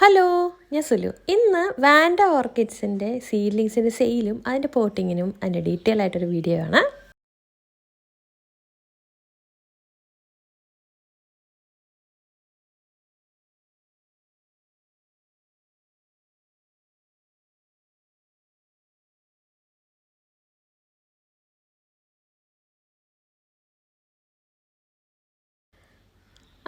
Hello ഞാൻ സുലു. ഇന്ന് Wanda ഓർക്കിഡ്സിന്റെ സീഡ്ലിങ്സിന്റെ സെയിലും അതിന്റെ പോട്ടിങ്ങിനും അതിന്റെ ഡീറ്റെയിൽ ആയിട്ടൊരു വീഡിയോ ആണ്.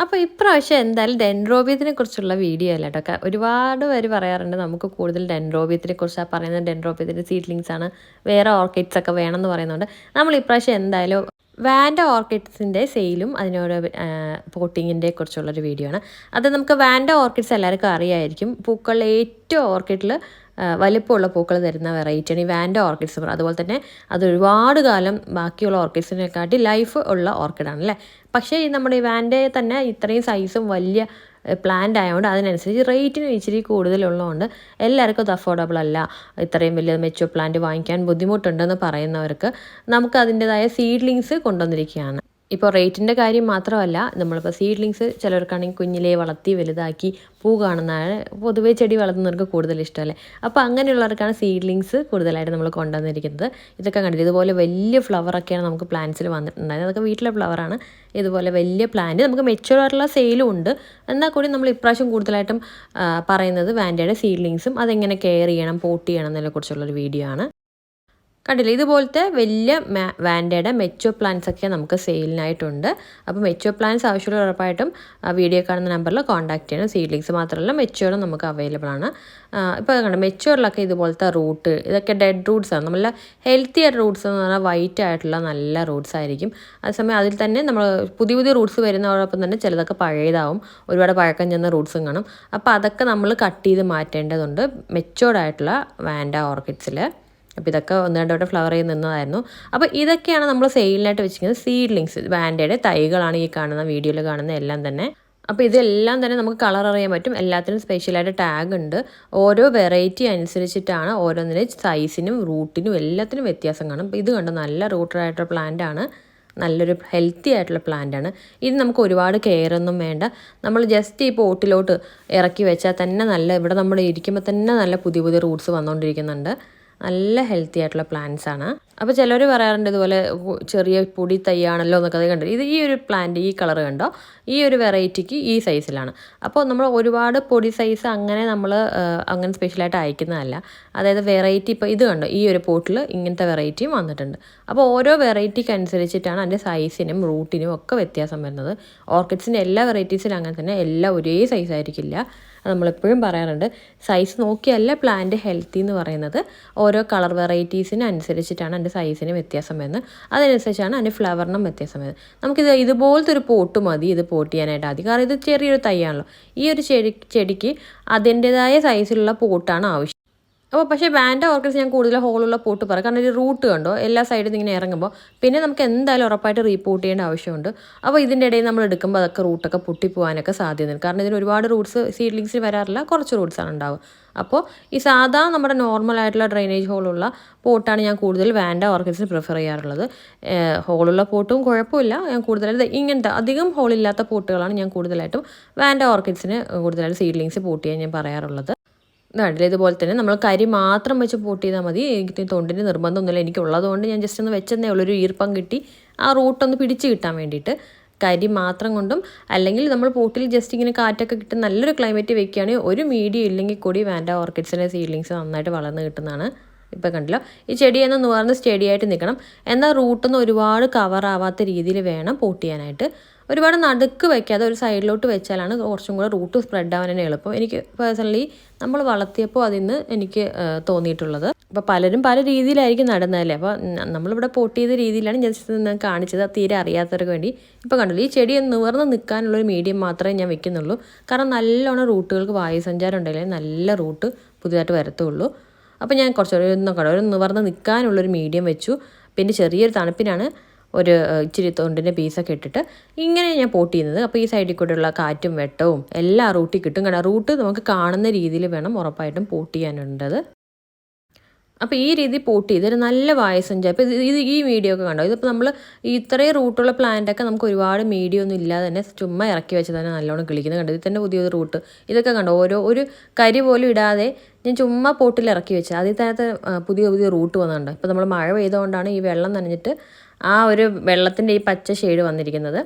അപ്പോൾ ഇപ്രാവശ്യം എന്തായാലും ഡെൻഡ്രോബിയത്തിനെ കുറിച്ചുള്ള വീഡിയോ അല്ല കേട്ടോ. ഒരുപാട് പേര് പറയാറുണ്ട് നമുക്ക് കൂടുതൽ ഡെൻഡ്രോബിയത്തിനെ കുറിച്ച് ആ പറയുന്നത്. ഡെൻഡ്രോബിയത്തിന്റെ സീഡ്ലിങ്സ് ആണ്. വേറെ ഓർക്കിഡ്സ് ഒക്കെ വേണമെന്ന് പറയുന്നുണ്ട്. നമ്മൾ ഇപ്രാവശ്യം എന്തായാലും വാൻഡ ഓർക്കിഡ്സിന്റെ സെയിലും അതിനോട് പോട്ടിങ്ങിന്റെ കുറിച്ചുള്ളൊരു വീഡിയോ ആണ്. അത് നമുക്ക് വാൻഡ ഓർക്കിഡ്സ് എല്ലാവർക്കും അറിയായിരിക്കും. പൂക്കളിൽ ഏറ്റവും ഓർക്കിഡിൽ വലിപ്പമുള്ള പൂക്കൾ തരുന്ന വെറൈറ്റിയാണ് ഈ വാൻഡ ഓർക്കിഡ്സ് അതുപോലെ തന്നെ അത് ഒരുപാട് കാലം ബാക്കിയുള്ള ഓർക്കിഡ്സിനെക്കാട്ടി ലൈഫ് ഉള്ള ഓർക്കിഡാണ് അല്ലേ? പക്ഷേ നമ്മുടെ ഈ വാൻഡെ തന്നെ ഇത്രയും സൈസും വലിയ പ്ലാന്റ് ആയതുകൊണ്ട് അതിനനുസരിച്ച് റേറ്റിന് ഇച്ചിരി കൂടുതലുള്ളതുകൊണ്ട് എല്ലാവർക്കും അത് അഫോർഡബിൾ അല്ല. ഇത്രയും വലിയ മെച്ചൂർ പ്ലാന്റ് വാങ്ങിക്കാൻ ബുദ്ധിമുട്ടുണ്ടെന്ന് പറയുന്നവർക്ക് നമുക്ക് അതിന്റെതായ സീഡ്ലിങ്സ് കൊണ്ടുവന്നിരിക്കുകയാണ്. ഇപ്പോൾ റേറ്റിന്റെ കാര്യം മാത്രമല്ല നമ്മളിപ്പോൾ സീഡ്ലിങ്സ് ചിലർക്കാണെങ്കിൽ കുഞ്ഞിലേ വളർത്തി വലുതാക്കി പൂ കാണുന്നതാണ് പൊതുവേ ചെടി വളർത്തുന്നവർക്ക് കൂടുതൽ ഇഷ്ടമല്ലേ? അപ്പോൾ അങ്ങനെയുള്ളവർക്കാണ് സീഡ്ലിങ്സ് കൂടുതലായിട്ട് നമ്മൾ കൊണ്ടുവന്നിരിക്കുന്നത്. ഇതൊക്കെ കണ്ടില്ല? ഇതുപോലെ വലിയ ഫ്ലവറൊക്കെയാണ് നമുക്ക് പ്ലാന്റ്സിൽ വന്നിട്ടുണ്ടായത് അതൊക്കെ വീട്ടിലെ ഫ്ലവറാണ് ഇതുപോലെ വലിയ പ്ലാന്റ് നമുക്ക് മെച്ചുവറായിട്ടുള്ള സെയിലും ഉണ്ട്. എന്നാൽ കൂടി നമ്മൾ ഇപ്രാവശ്യം കൂടുതലായിട്ടും പറയുന്നത് വാൻഡയുടെ സീഡ്ലിങ്സും അതെങ്ങനെ കെയർ ചെയ്യണം പോട്ട് ചെയ്യണം എന്നതിനെ കുറിച്ചുള്ളൊരു വീഡിയോ ആണ്. കണ്ടില്ലേ? ഇതുപോലത്തെ വലിയ വാൻഡയുടെ മെച്ചോ പ്ലാൻസ് ഒക്കെ നമുക്ക് സെയിലിനായിട്ടുണ്ട് അപ്പോൾ മെച്ചോ പ്ലാൻസ് ആവശ്യമുള്ള ഉറപ്പായിട്ടും വീഡിയോ കാണുന്ന നമ്പറിൽ കോൺടാക്ട് ചെയ്യണം. സീഡ്ലിങ്സ് മാത്രമല്ല മെച്ചോറും നമുക്ക് അവൈലബിൾ ആണ്. ഇപ്പോൾ കണ്ടോ മെച്ചോറിലൊക്കെ ഇതുപോലത്തെ റൂട്ട് ഇതൊക്കെ ഡെഡ് റൂട്ട്സ് ആണ്. നമ്മളെ ഹെൽത്തി ആയിട്ട് റൂട്ട്സ് എന്ന് പറഞ്ഞാൽ വൈറ്റ് ആയിട്ടുള്ള നല്ല റൂട്ട്സ് ആയിരിക്കും. അതേസമയം അതിൽ തന്നെ നമ്മൾ പുതിയ പുതിയ റൂട്ട്സ് വരുന്നതോടൊപ്പം തന്നെ ചിലതൊക്കെ പഴയതാവും. ഒരുപാട് പഴക്കം ചെന്ന റൂട്ട്സും കാണും. അപ്പോൾ അതൊക്കെ നമ്മൾ കട്ട് ചെയ്ത് മാറ്റേണ്ടതുണ്ട് മെച്ചോർഡായിട്ടുള്ള വാൻഡ ഓർക്കിഡ്സിൽ അപ്പോൾ ഇതൊക്കെ ഒന്ന് രണ്ടോടെ ഫ്ലവർ ചെയ്ത് നിന്നതായിരുന്നു. അപ്പോൾ ഇതൊക്കെയാണ് നമ്മൾ സെയിലിനായിട്ട് വെച്ചിരിക്കുന്നത് സീഡ്ലിങ്സ് വാൻഡയുടെ തൈകളാണ് ഈ കാണുന്ന വീഡിയോയിൽ കാണുന്ന എല്ലാം തന്നെ. അപ്പോൾ ഇതെല്ലാം തന്നെ നമുക്ക് കളർ അറിയാൻ പറ്റും. എല്ലാത്തിനും സ്പെഷ്യലായിട്ട് ടാഗ് ഉണ്ട്. ഓരോ വെറൈറ്റി അനുസരിച്ചിട്ടാണ് ഓരോന്നിനും സൈസിനും റൂട്ടിനും എല്ലാത്തിനും വ്യത്യാസം കാണും. ഇത് കണ്ടോ? നല്ല റൂട്ടഡായിട്ടുള്ള പ്ലാന്റ് ആണ്. നല്ലൊരു ഹെൽത്തി ആയിട്ടുള്ള പ്ലാന്റ് ആണ്. ഇത് നമുക്ക് ഒരുപാട് കെയർ ഒന്നും വേണ്ട. നമ്മൾ ജസ്റ്റ് ഈ പോട്ടിലോട്ട് ഇറക്കി വെച്ചാൽ തന്നെ നല്ല ഇവിടെ നമ്മൾ ഇരിക്കുമ്പോൾ തന്നെ നല്ല പുതിയ പുതിയ റൂട്ട്സ് വന്നുകൊണ്ടിരിക്കുന്നുണ്ട് നല്ല ഹെൽത്തി ആയിട്ടുള്ള പ്ലാന്റ്സ് ആണ്. അപ്പോൾ ചിലർ പറയാറുണ്ട് ഇതുപോലെ ചെറിയ പൊടി തൈയാണല്ലോ എന്നൊക്കെ അത് കണ്ടത് ഇത് ഈ ഒരു പ്ലാന്റ് ഈ കളർ കണ്ടോ? ഈ ഒരു വെറൈറ്റിക്ക് ഈ സൈസിലാണ് അപ്പോൾ നമ്മൾ ഒരുപാട് പൊടി സൈസ് അങ്ങനെ നമ്മൾ അങ്ങനെ സ്പെഷ്യലായിട്ട് അയക്കുന്നതല്ല. അതായത് വെറൈറ്റി ഇപ്പോൾ ഇത് കണ്ടോ? ഈ ഒരു പോട്ടിൽ ഇങ്ങനത്തെ വെറൈറ്റിയും വന്നിട്ടുണ്ട്. അപ്പോൾ ഓരോ വെറൈറ്റിക്ക് അനുസരിച്ചിട്ടാണ് അതിന്റെ സൈസിനും റൂട്ടിനും ഒക്കെ വ്യത്യാസം വരുന്നത്. ഓർക്കിഡ്സിന്റെ എല്ലാ വെറൈറ്റീസിലും അങ്ങനെ തന്നെ എല്ലാം ഒരേ സൈസ് ആയിരിക്കില്ല. നമ്മളെപ്പോഴും പറയാറുണ്ട്. സൈസ് നോക്കിയല്ല പ്ലാന്റ് ഹെൽത്തി എന്ന് പറയുന്നത്. ഓരോ കളർ വെറൈറ്റീസിന് അനുസരിച്ചിട്ടാണ് അതിന്റെ സൈസിന് വ്യത്യാസം വരുന്നത് അതനുസരിച്ചാണ് അതിന്റെ ഫ്ലവറിനും വ്യത്യാസം വരുന്നത് നമുക്കിത് ഇതുപോലത്തെ ഒരു പോട്ട് മതി. ഇത് പോട്ട് ചെയ്യാനായിട്ട് ആദ്യം. കാരണം ഇത് ചെറിയൊരു തൈയാണല്ലോ. ഈ ഒരു ചെടി ചെടിക്ക് അതിന്റെതായ സൈസിലുള്ള പോട്ടാണ് ആവശ്യം. അപ്പോൾ പക്ഷേ വാൻഡ ഓർക്കിഡ്സ് ഞാൻ കൂടുതൽ ഹോളുള്ള പോട്ട് പറയും. കാരണം ഒരു റൂട്ട് കണ്ടോ? എല്ലാ സൈഡിൽ ഇങ്ങനെ ഇറങ്ങുമ്പോൾ പിന്നെ നമുക്ക് എന്തായാലും ഉറപ്പായിട്ട് റീപോർട്ട് ചെയ്യേണ്ട ആവശ്യമുണ്ട്. അപ്പോൾ ഇതിന്റെ ഇടയിൽ നമ്മൾ എടുക്കുമ്പോൾ അതൊക്കെ റൂട്ടൊക്കെ പൊട്ടിപ്പോകാനൊക്കെ സാധ്യതയുണ്ട്. കാരണം ഇതിന് ഒരുപാട് റൂട്ട്സ് സീഡ്ലിങ്സിൽ വരാറില്ല. കുറച്ച് റൂട്ട്സാണ് ഉണ്ടാവുക. അപ്പോൾ ഈ സാധാ നമ്മുടെ നോർമൽ ആയിട്ടുള്ള ഡ്രെയിനേജ് ഹോളുള്ള പോട്ടാണ് ഞാൻ കൂടുതൽ വാൻഡ ഓർക്കിഡ്സിന് പ്രിഫർ ചെയ്യാറുള്ളത്. ഹോളുള്ള പോട്ടും കുഴപ്പമില്ല. ഞാൻ കൂടുതലായിട്ട് ഇങ്ങനത്തെ അധികം ഹോളില്ലാത്ത പോട്ടുകളാണ് ഞാൻ കൂടുതലായിട്ടും വാൻഡ ഓർക്കിഡ്സിന് കൂടുതലായിട്ട് സീഡ്ലിങ്സ് പോട്ട് ചെയ്യാൻ ഞാൻ പറയാറുള്ളത്. കണ്ടില്ല ഇതുപോലെ തന്നെ നമ്മൾ കരി മാത്രം വെച്ച് പോട്ട് ചെയ്താൽ മതി എനിക്ക് തൊണ്ടിന് നിർബന്ധമൊന്നുമില്ല എനിക്കുള്ളതുകൊണ്ട് ഞാൻ ജസ്റ്റ് ഒന്ന് വെച്ചെന്നേ ഉള്ളൂ. ഒരു ഈർപ്പം കിട്ടി. ആ റൂട്ടൊന്ന് പിടിച്ച് കിട്ടാൻ വേണ്ടിയിട്ട്. കരി മാത്രം കൊണ്ടും അല്ലെങ്കിൽ നമ്മൾ പോട്ടിൽ ജസ്റ്റ് ഇങ്ങനെ കാറ്റൊക്കെ കിട്ടുന്ന നല്ലൊരു ക്ലൈമറ്റ് വെക്കുകയാണെങ്കിൽ ഒരു മീഡിയം ഇല്ലെങ്കിൽ കൂടി വാൻഡ ഓർക്കിഡ്സിന്റെ സീഡ്ലിങ്സ് നന്നായിട്ട് വളർന്ന് കിട്ടുന്നതാണ്. ഇപ്പോൾ കണ്ടല്ലോ. ഈ ചെടിയെന്ന് നുകർന്ന് സ്റ്റഡി ആയിട്ട് നിൽക്കണം എന്നാൽ റൂട്ടൊന്നും ഒരുപാട് കവർ ആവാത്ത രീതിയിൽ വേണം പോട്ട് ചെയ്യാനായിട്ട് ഒരുപാട് നടുക്ക് വയ്ക്കാതെ ഒരു സൈഡിലോട്ട് വെച്ചാലാണ് കുറച്ചും കൂടെ റൂട്ട് സ്പ്രെഡ് ആവാൻ തന്നെ എളുപ്പം. എനിക്ക് പേഴ്സണലി നമ്മൾ വളർത്തിയപ്പോൾ അതിന്ന് എനിക്ക് തോന്നിയിട്ടുള്ളത്. അപ്പോൾ പലരും പല രീതിയിലായിരിക്കും നടന്നതല്ലേ? അപ്പോൾ നമ്മളിവിടെ പോട്ട് ചെയ്ത രീതിയിലാണ് ജസ്റ്റ് കാണിച്ചത്. തീരെ അറിയാത്തവർക്ക് വേണ്ടി. ഇപ്പോൾ കണ്ടല്ലോ ഈ ചെടി നിവർന്ന് നിൽക്കാനുള്ളൊരു മീഡിയം മാത്രമേ ഞാൻ വെക്കുന്നുള്ളൂ. കാരണം നല്ലോണം റൂട്ടുകൾക്ക് വായുസഞ്ചാരം ഉണ്ടെങ്കിൽ നല്ല റൂട്ട് പുതിയതായിട്ട് വരത്തുള്ളൂ. അപ്പോൾ ഞാൻ കുറച്ച് ഒരു ഒരു നിവർന്ന് നിൽക്കാനുള്ളൊരു മീഡിയം വെച്ചു. പിന്നെ ചെറിയൊരു തണുപ്പിനാണ് ഒരു ഇച്ചിരി തൊണ്ടിന്റെ പീസൊക്കെ ഇട്ടിട്ട് ഇങ്ങനെ ഞാൻ പോട്ട് ചെയ്യുന്നത്. അപ്പോൾ ഈ സൈഡിൽ കൂടെയുള്ള കാറ്റും വെട്ടവും എല്ലാ റൂട്ടിൽ കിട്ടും. കാരണം റൂട്ട് നമുക്ക് കാണുന്ന രീതിയിൽ വേണം ഉറപ്പായിട്ടും പോട്ട് ചെയ്യാനുണ്ടത്. അപ്പോൾ ഈ രീതി പോട്ട് ചെയ്ത് ഒരു നല്ല വായസഞ്ചി ഇപ്പോൾ ഇത് ഈ വീഡിയോ ഒക്കെ കണ്ടോ? ഇതിപ്പോൾ നമ്മൾ ഇത്രയും റൂട്ടുള്ള പ്ലാന്റൊക്കെ നമുക്ക് ഒരുപാട് മീഡിയ ഒന്നും ഇല്ലാതെ തന്നെ ചുമ്മാ ഇറക്കി വെച്ച് തന്നെ നല്ലോണം കിളിക്കുന്നത് കണ്ടോ? ഇത് തന്നെ പുതിയൊരു റൂട്ട്. ഇതൊക്കെ കണ്ടോ? ഓരോ ഒരു കരി പോലും ഇടാതെ ഞാൻ ചുമ്മാ പോട്ടിൽ ഇറക്കി വെച്ചത് അതിൽ തന്നെ പുതിയ പുതിയ റൂട്ട് വന്നിട്ടുണ്ട്. ഇപ്പോൾ നമ്മൾ മഴ പെയ്തുകൊണ്ടാണ് ഈ വെള്ളം നനഞ്ഞിട്ട് ആ ഒരു വെള്ളത്തിന്റെ ഈ പച്ച ഷെയ്ഡ് വന്നിരിക്കുന്നത്.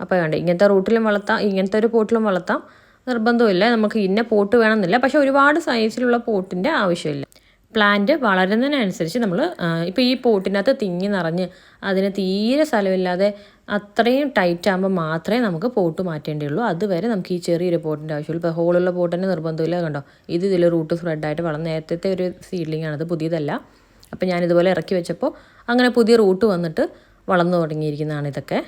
അപ്പോൾ കണ്ടോ? ഇങ്ങനത്തെ റൂട്ടിലും വളർത്താം ഇങ്ങനത്തെ ഒരു പോട്ടിലും വളർത്താം. നിർബന്ധമില്ല. നമുക്ക് ഇന്ന പോട്ട് വേണമെന്നില്ല. പക്ഷേ ഒരുപാട് സൈസിലുള്ള പോട്ടിന്റെ ആവശ്യമില്ല. പ്ലാന്റ് വളരുന്നതിനനുസരിച്ച് നമ്മൾ ഇപ്പോൾ ഈ പോട്ടിനകത്ത് തിങ്ങി നിറഞ്ഞ് അതിന് തീരെ സ്ഥലമില്ലാതെ അത്രയും ടൈറ്റ് ആകുമ്പോൾ മാത്രമേ നമുക്ക് പോട്ട് മാറ്റേണ്ടിയുള്ളൂ. അതുവരെ നമുക്ക് ഈ ചെറിയൊരു പോട്ടിന്റെ ആവശ്യമുള്ളൂ. ഇപ്പോൾ ഹോളുള്ള പോട്ടിന് നിർബന്ധമില്ല കണ്ടോ? ഇത് ഇതിൽ റൂട്ട് സ്പ്രെഡായിട്ട് വളർന്ന് നേരത്തെ ഒരു സീഡ്ലിംഗ് ആണത് പുതിയതല്ല. അപ്പോൾ ഞാനിതുപോലെ ഇറക്കി വെച്ചപ്പോൾ അങ്ങനെ പുതിയ റൂട്ട് വന്നിട്ട് വളർന്നു തുടങ്ങിയിരിക്കുന്നതാണ് ഇതൊക്കെ.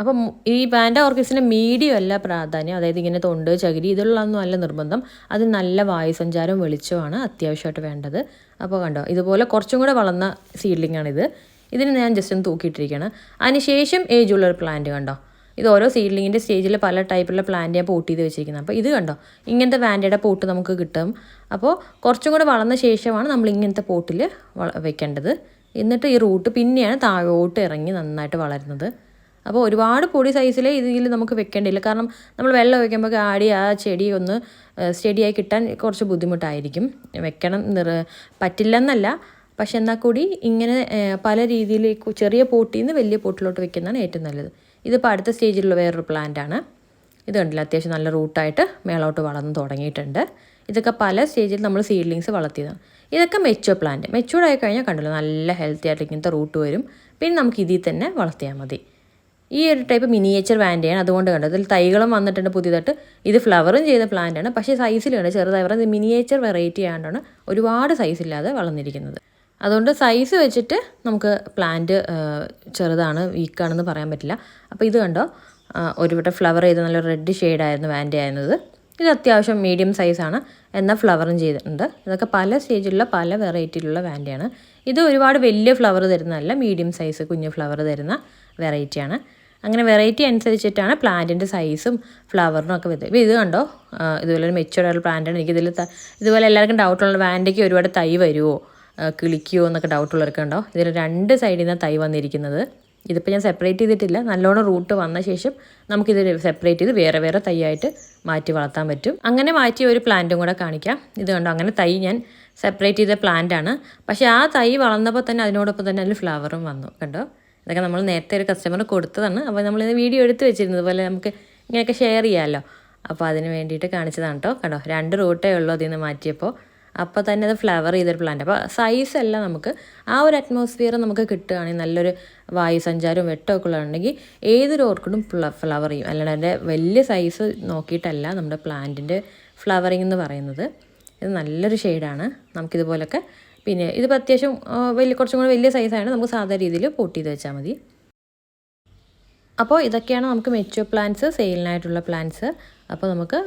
അപ്പം ഈ പാൻഡ ഓർക്കിഡ്സിന് മീഡിയം അല്ല പ്രാധാന്യം. അതായത് ഇങ്ങനെ തൊണ്ട് ചകിരി ഇതിലുള്ളതൊന്നും അല്ല നിർബന്ധം. അത് നല്ല വായുസഞ്ചാരവും വെളിച്ചമാണ് അത്യാവശ്യമായിട്ട് വേണ്ടത്. അപ്പോൾ കണ്ടോ ഇതുപോലെ കുറച്ചും കൂടെ വളർന്ന സീഡ്ലിംഗ് ആണിത് ഇതിന് ഞാൻ ജസ്റ്റ് ഒന്ന് തൂക്കിയിട്ടിരിക്കുകയാണ് അതിനുശേഷം ഏജ് ഉള്ള ഒരു പ്ലാന്റ് കണ്ടോ? ഇത് ഓരോ സീഡ്ലിങ്ങിന്റെ സ്റ്റേജിൽ പല ടൈപ്പുള്ള പ്ലാന്റ് ഞാൻ പോട്ട് ചെയ്ത് വെച്ചിരിക്കുന്നത്. അപ്പോൾ ഇത് കണ്ടോ ഇങ്ങനത്തെ വാൻഡയുടെ പോട്ട് നമുക്ക് കിട്ടും. അപ്പോൾ കുറച്ചും കൂടെ വളർന്ന ശേഷമാണ് നമ്മൾ ഇങ്ങനത്തെ പോട്ടിൽ വെക്കേണ്ടത്. എന്നിട്ട് ഈ റൂട്ട് പിന്നെയാണ് താഴോട്ട് ഇറങ്ങി നന്നായിട്ട് വളരുന്നത്. അപ്പോൾ ഒരുപാട് പൊടി സൈസിൽ ഇതിൽ നമുക്ക് വെക്കേണ്ടിയില്ല. കാരണം നമ്മൾ വെള്ളം ഒഴിക്കുമ്പോൾ ആടി ആ ചെടി ഒന്ന് സ്റ്റഡിയായി കിട്ടാൻ കുറച്ച് ബുദ്ധിമുട്ടായിരിക്കും. വെക്കണം നിറ പറ്റില്ലെന്നല്ല. പക്ഷെ എന്നാൽ കൂടി ഇങ്ങനെ പല രീതിയിൽ ചെറിയ പോട്ടിൽ നിന്ന് വലിയ പോട്ടിലോട്ട് വെക്കുന്നതാണ് ഏറ്റവും നല്ലത്. ഇതിപ്പോൾ അടുത്ത സ്റ്റേജിലുള്ള വേറൊരു പ്ലാന്റ് ആണ് ഇത് കണ്ടില്ല? അത്യാവശ്യം നല്ല റൂട്ടായിട്ട് മേളോട്ട് വളർന്ന് തുടങ്ങിയിട്ടുണ്ട്. ഇതൊക്കെ പല സ്റ്റേജിൽ നമ്മൾ സീഡ്ലിങ്സ് വളർത്തിയതാണ്. ഇതൊക്കെ മെച്ചോ പ്ലാന്റ്. മെച്ചൂർഡ് ആയി കഴിഞ്ഞാൽ കണ്ടല്ലോ? നല്ല ഹെൽത്തി ആയിട്ട് ഇങ്ങനത്തെ റൂട്ട് വരും. പിന്നെ നമുക്ക് ഇതിൽ തന്നെ വളർത്തിയാൽ മതി. ഈ ഒരു ടൈപ്പ് മിനിയേച്ചർ വാൻഡയാണ് അതുകൊണ്ട് കണ്ടത് ഇതിൽ തൈകളും വന്നിട്ടുണ്ട് പുതിയതായിട്ട്. ഇത് ഫ്ലവറും ചെയ്ത പ്ലാന്റ് ആണ്. പക്ഷേ സൈസിലുണ്ട് ചെറുതായി പറഞ്ഞത് മിനിയേച്ചർ വെറൈറ്റി ആയതുകൊണ്ടാണ് ഒരുപാട് സൈസില്ലാതെ വളർന്നിരിക്കുന്നത്. അതുകൊണ്ട് സൈസ് വെച്ചിട്ട് നമുക്ക് പ്ലാന്റ് ചെറുതാണ് വീക്കാണെന്ന് പറയാൻ പറ്റില്ല. അപ്പോൾ ഇത് കണ്ടോ ഒരു വട്ടം ഫ്ലവർ ചെയ്ത് നല്ല റെഡ് ഷെയ്ഡായിരുന്നു വാൻഡി ആയിരുന്നത്. ഇത് അത്യാവശ്യം മീഡിയം സൈസാണ് എന്നാൽ ഫ്ലവറും ചെയ്തിട്ടുണ്ട്. ഇതൊക്കെ പല സ്റ്റേജിലുള്ള പല വെറൈറ്റിയിലുള്ള വാൻഡിയാണ് ഇത് ഒരുപാട് വലിയ ഫ്ലവർ തരുന്നതല്ല മീഡിയം സൈസ് കുഞ്ഞ് ഫ്ലവർ തരുന്ന വെറൈറ്റിയാണ് അങ്ങനെ വെറൈറ്റി അനുസരിച്ചിട്ടാണ് പ്ലാന്റിന്റെ സൈസും ഫ്ലവറിനും ഒക്കെ വരുന്നത്. ഇപ്പോൾ ഇത് കണ്ടോ? ഇതുപോലെ ഒരു മെച്ചുവർഡ് പ്ലാന്റാണ് എനിക്കിതിൽ ഇതുപോലെ എല്ലാവർക്കും ഡൗട്ടുള്ള വാൻഡയ്ക്ക് ഒരുപാട് തൈ വരുമോ കിളിക്കുമോ എന്നൊക്കെ ഡൗട്ടുള്ളവർക്ക് ഉണ്ടോ? ഇതിൽ രണ്ട് സൈഡിൽ നിന്ന് തൈ വന്നിരിക്കുന്നത്. ഇതിപ്പോൾ ഞാൻ സെപ്പറേറ്റ് ചെയ്തിട്ടില്ല. നല്ലോണം റൂട്ട് വന്ന ശേഷം നമുക്കിത് സെപ്പറേറ്റ് ചെയ്ത് വേറെ വേറെ തൈയായിട്ട് മാറ്റി വളർത്താൻ പറ്റും. അങ്ങനെ മാറ്റിയ ഒരു പ്ലാന്റും കൂടെ കാണിക്കാം. ഇത് കണ്ടോ? അങ്ങനെ തൈ ഞാൻ സെപ്പറേറ്റ് ചെയ്ത പ്ലാന്റ് ആണ്. പക്ഷേ ആ തൈ വളർന്നപ്പോൾ തന്നെ അതിനോടൊപ്പം തന്നെ അതിൽ ഫ്ലവറും വന്നു. കണ്ടോ? ഇതൊക്കെ നമ്മൾ നേരത്തെ ഒരു കസ്റ്റമർ കൊടുത്തതാണ്. അപ്പോൾ നമ്മൾ വീഡിയോ എടുത്ത് വെച്ചിരുന്നത് പോലെ നമുക്ക് ഇങ്ങനെയൊക്കെ ഷെയർ ചെയ്യാമല്ലോ അപ്പോൾ അതിന് വേണ്ടിയിട്ട് കാണിച്ചതാണ് കേട്ടോ കണ്ടോ? രണ്ട് റൂട്ടേ ഉള്ളൂ അതിൽ നിന്ന് മാറ്റിയപ്പോൾ. അപ്പോൾ തന്നെ അത് ഫ്ലവർ ചെയ്തൊരു പ്ലാന്റ് അപ്പോൾ സൈസ് എല്ലാം നമുക്ക് ആ ഒരു അറ്റ്മോസ്ഫിയർ നമുക്ക് കിട്ടുകയാണെങ്കിൽ നല്ലൊരു വായു സഞ്ചാരവും വെട്ടമൊക്കെ ഉള്ളതുണ്ടെങ്കിൽ ഏതൊരു ഓർക്കിഡും ഫ്ലവർ ചെയ്യും. അല്ലാണ്ട് അതിന്റെ വലിയ സൈസ് നോക്കിയിട്ടല്ല നമ്മുടെ പ്ലാന്റിന്റെ ഫ്ലവറിങ് എന്ന് പറയുന്നത്. ഇത് നല്ലൊരു ഷെയ്ഡാണ് നമുക്കിതുപോലൊക്കെ. പിന്നെ ഇതിപ്പോൾ അത്യാവശ്യം വലിയ കുറച്ചും കൂടി വലിയ സൈസാണ് നമുക്ക് സാധാരണ രീതിയിൽ പോട്ട് ചെയ്ത് വെച്ചാൽ മതി. അപ്പോൾ ഇതൊക്കെയാണ് നമുക്ക് മെച്യൂർ പ്ലാന്റ്സ് സെയിലിനായിട്ടുള്ള പ്ലാന്റ്സ് അപ്പോൾ നമുക്ക്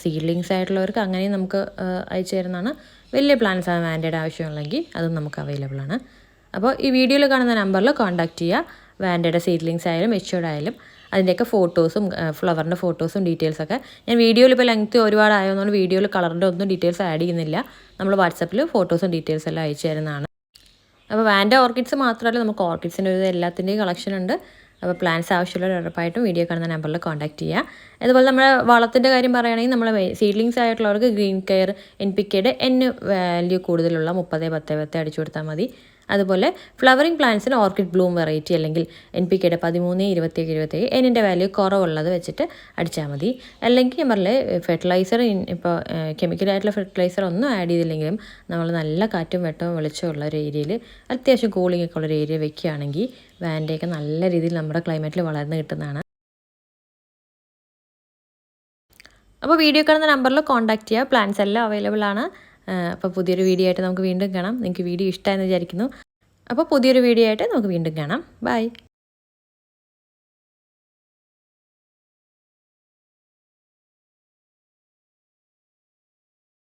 സീഡ്ലിങ്സ് ആയിട്ടുള്ളവർക്ക് അങ്ങനെയും നമുക്ക് അയച്ചു തരുന്നതാണ്. വലിയ പ്ലാന്റ്സ് ആണ് വാൻഡേഡ് ആവശ്യമുള്ളെങ്കിൽ അതും നമുക്ക് അവൈലബിൾ ആണ്. അപ്പോൾ ഈ വീഡിയോയിൽ കാണുന്ന നമ്പറിൽ കോൺടാക്റ്റ് ചെയ്യുക. വാൻഡേഡ് സീഡ്ലിങ്സ് ആയാലും മെച്യൂർഡ് ആയാലും. അതിന്റെയൊക്കെ ഫോട്ടോസും ഫ്ലവറിന്റെ ഫോട്ടോസും ഡീറ്റെയിൽസൊക്കെ ഞാൻ വീഡിയോയിൽ ഇപ്പോൾ ലെങ്ത്ത് ഒരുപാട് ആയതുകൊണ്ട് വീഡിയോയിൽ കളറിന്റെ ഒന്നും ഡീറ്റെയിൽസ് ആഡ് ചെയ്യുന്നില്ല. നമ്മൾ വാട്സപ്പിൽ ഫോട്ടോസും ഡീറ്റെയിൽസ് എല്ലാം അയച്ചു തരുന്നതാണ്. അപ്പോൾ വാന്റെ ഓർക്കിഡ്സ് മാത്രമല്ല നമുക്ക് ഓർക്കിഡ്സിന്റെ ഒരു എല്ലാത്തിന്റെയും കളക്ഷൻ ഉണ്ട്. അപ്പോൾ പ്ലാൻസ് ആവശ്യമുള്ള ഉറപ്പായിട്ടും വീഡിയോ കാണുന്ന നമ്പറിൽ കോൺടാക്ട് ചെയ്യുക. അതുപോലെ നമ്മുടെ വളത്തിന്റെ കാര്യം പറയുകയാണെങ്കിൽ നമ്മൾ സീഡ്ലിങ്സ് ആയിട്ടുള്ളവർക്ക് ഗ്രീൻ കെയർ എൻ പി കെയുടെ എൻ വാല്യൂ കൂടുതലുള്ള മുപ്പത് പത്ത് പത്ത് അടിച്ചു കൊടുത്താൽ മതി. അതുപോലെ ഫ്ലവറിംഗ് പ്ലാന്റ്സിന് ഓർക്കിഡ് ബ്ലൂം വെറൈറ്റി അല്ലെങ്കിൽ എൻ പി കെയുടെ പതിമൂന്ന് ഇരുപത്തേഴ് ഇരുപത്തേഴ് എന്നിന്റെ വാല്യൂ കുറവുള്ളത് വെച്ചിട്ട് അടിച്ചാൽ മതി. അല്ലെങ്കിൽ നമ്മളെ ഫെർട്ടിലൈസർ ഇപ്പോൾ കെമിക്കലായിട്ടുള്ള ഫെർട്ടിലൈസർ ഒന്നും ആഡ് ചെയ്തില്ലെങ്കിലും നമ്മൾ നല്ല കാറ്റും വെട്ടവും വെളിച്ചമുള്ള ഒരു ഏരിയയിൽ അത്യാവശ്യം കൂളിംഗ് ഒക്കെ ഉള്ള ഒരു ഏരിയ വെക്കുകയാണെങ്കിൽ വാൻഡയൊക്കെ നല്ല രീതിയിൽ നമ്മുടെ ക്ലൈമറ്റിൽ വളർന്ന് കിട്ടുന്നതാണ്. അപ്പോൾ വീഡിയോ കാണുന്ന നമ്പറിൽ കോൺടാക്ട് ചെയ്യുക. പ്ലാൻസ് എല്ലാം അവൈലബിൾ ആണ്. അപ്പോൾ പുതിയൊരു വീഡിയോ ആയിട്ട് നമുക്ക് വീണ്ടും കാണാം. നിങ്ങൾക്ക് വീഡിയോ ഇഷ്ടമായെന്ന് വിചാരിക്കുന്നു. അപ്പോൾ പുതിയൊരു വീഡിയോ ആയിട്ട് നമുക്ക് വീണ്ടും കാണാം. ബൈ